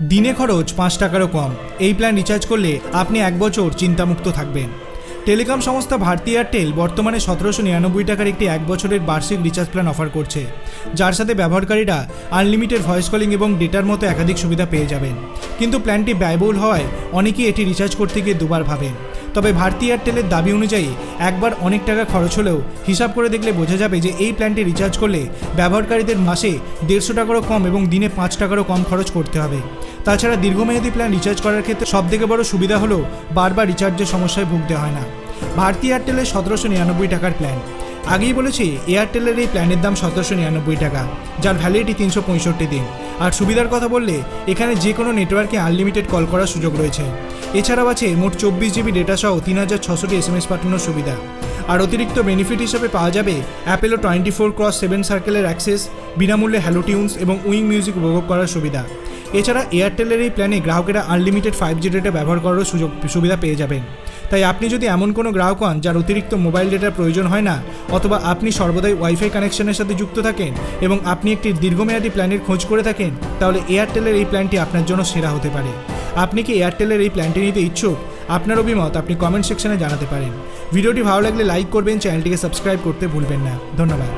দিনে খরচ পাঁচ টাকারও কম। এই প্ল্যান রিচার্জ করলে আপনি এক বছর চিন্তামুক্ত থাকবেন। টেলিকম সংস্থা ভারতী এয়ারটেল বর্তমানে সতেরোশো নিরানব্বই টাকার একটি এক বছরের বার্ষিক রিচার্জ প্ল্যান অফার করছে। যার সাথে ব্যবহারকারীরা আনলিমিটেড ভয়েস কলিং এবং ডেটার মতো একাধিক সুবিধা পেয়ে যাবেন। কিন্তু প্ল্যানটি ব্যয়বহুল হওয়ায় অনেকেই এটি রিচার্জ করতে গিয়ে দুবার ভাবেন। তবে ভারতী এয়ারটেলের দাবি অনুযায়ী, একবার অনেক টাকা খরচ হলেও হিসাব করে দেখলে বোঝা যাবে যে এই প্ল্যানটি রিচার্জ করলে ব্যবহারকারীদের মাসে দেড়শো টাকারও কম এবং দিনে পাঁচ টাকারও কম খরচ করতে হবে। তাছাড়া দীর্ঘমেয়াদী প্ল্যান রিচার্জ করার ক্ষেত্রে সবথেকে বড় সুবিধা হলো বারবার রিচার্জের সমস্যায় ভুগতে হয় না। ভারতী এয়ারটেলের সতেরোশো নিরানব্বই টাকার প্ল্যান আগেই বলেছি, এয়ারটেলের এই প্ল্যানের দাম সতেরোশো নিরানব্বই টাকা, যার ভ্যালিডিটি তিনশো পঁয়ষট্টি দিন। আর সুবিধার কথা বললে, এখানে যে কোনো নেটওয়ার্কে আনলিমিটেড কল করার সুযোগ রয়েছে। এছাড়াও আছে মোট চব্বিশ জিবি ডেটা সহ তিন হাজার ছশোটি এস এম এস পাঠানোর সুবিধা। আর অতিরিক্ত বেনিফিট হিসেবে পাওয়া যাবে Apollo twenty four cross seven সার্কেলের অ্যাক্সেস বিনামূল্যে হ্যালো টিউনস এবং উইং মিউজিক উপভোগ করার সুবিধা। এছাড়া এয়ারটেলের এই প্ল্যানে গ্রাহকেরা আনলিমিটেড ফাইভ জি ডেটা ব্যবহার করারও সুযোগ, সুবিধা পেয়ে যাবেন। তাই আপনি যদি এমন কোনো গ্রাহক হন যার অতিরিক্ত মোবাইল ডেটার প্রয়োজন হয় না, অথবা আপনি সর্বদাই ওয়াইফাই কানেকশনের সাথে যুক্ত থাকেন এবং আপনি একটি দীর্ঘমেয়াদী প্ল্যানের খোঁজ করে থাকেন, তাহলে এয়ারটেলের এই প্ল্যানটি আপনার জন্য সেরা হতে পারে। আপনি কি এয়ারটেলের এই প্ল্যানটি নিতে ইচ্ছুক? আপনার অভিমত আপনি কমেন্ট সেকশনে জানাতে পারেন। ভিডিওটি ভালো লাগলে লাইক করবেন চ্যানেলটিকে সাবস্ক্রাইব করতে ভুলবেন না। ধন্যবাদ।